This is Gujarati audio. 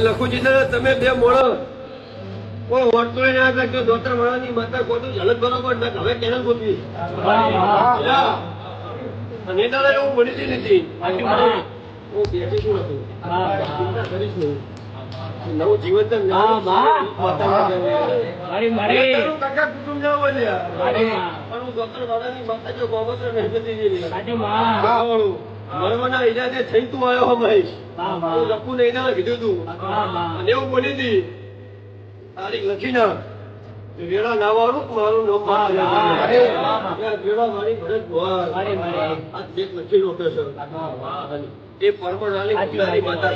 લખુજી તમે બે મોણો કોઈ ઓળતો ના કરજો દોતર વાળાની માતા ખોટું ઝલક બરોબર ના હવે કેનલ ગોતવી અને એ એવું બની નથી હું બેઠી હતું ચિંતા કરીશ નહીં. નવું જીવન તો કાકા કુટુંબ બોલ્યા પણ હું દોતર વાળાની માતા જો મહેનતી. વાળું મરવાના ઈરાદે થઈ તું આવ્યો હો મહેશ. હું લખું ને એના કીધું તું. અને એવું બોલી હતી તારીખ લખી નાખ. વેળા નાવાનું મારું નામ વેળા મારી ભરત આ દેખ લખી છે. એ પરમણાલી માતા